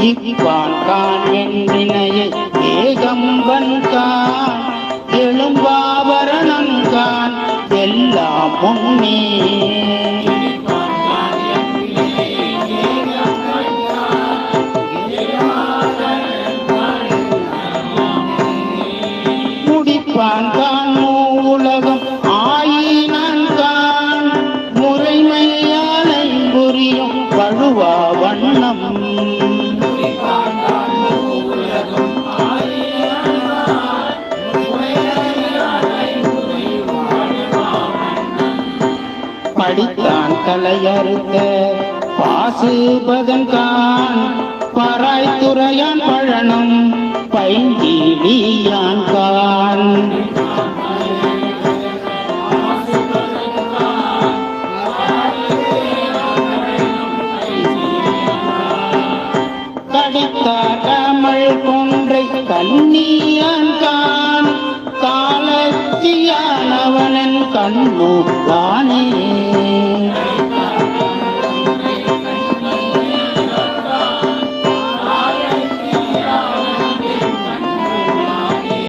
இப்பான் கான் என்றினையை ஏகம்பன் கான் எழும்பாபரணம் கான் எல்லாம் பொன்னே முடிப்பான் தான் உலகம் ஆயினான் தான் முறைமையாலை புரியும் வண்ணம். படித்தான் கலையறுத்த. பாசுபதன் தான் பராய்த்துறையான் பழனும் பைங்கிலியான் கான். கடித்தார் கமல் கொன்றை கண்ணியான் கான். காலத்தியானவனன் கண்ணூர் தானே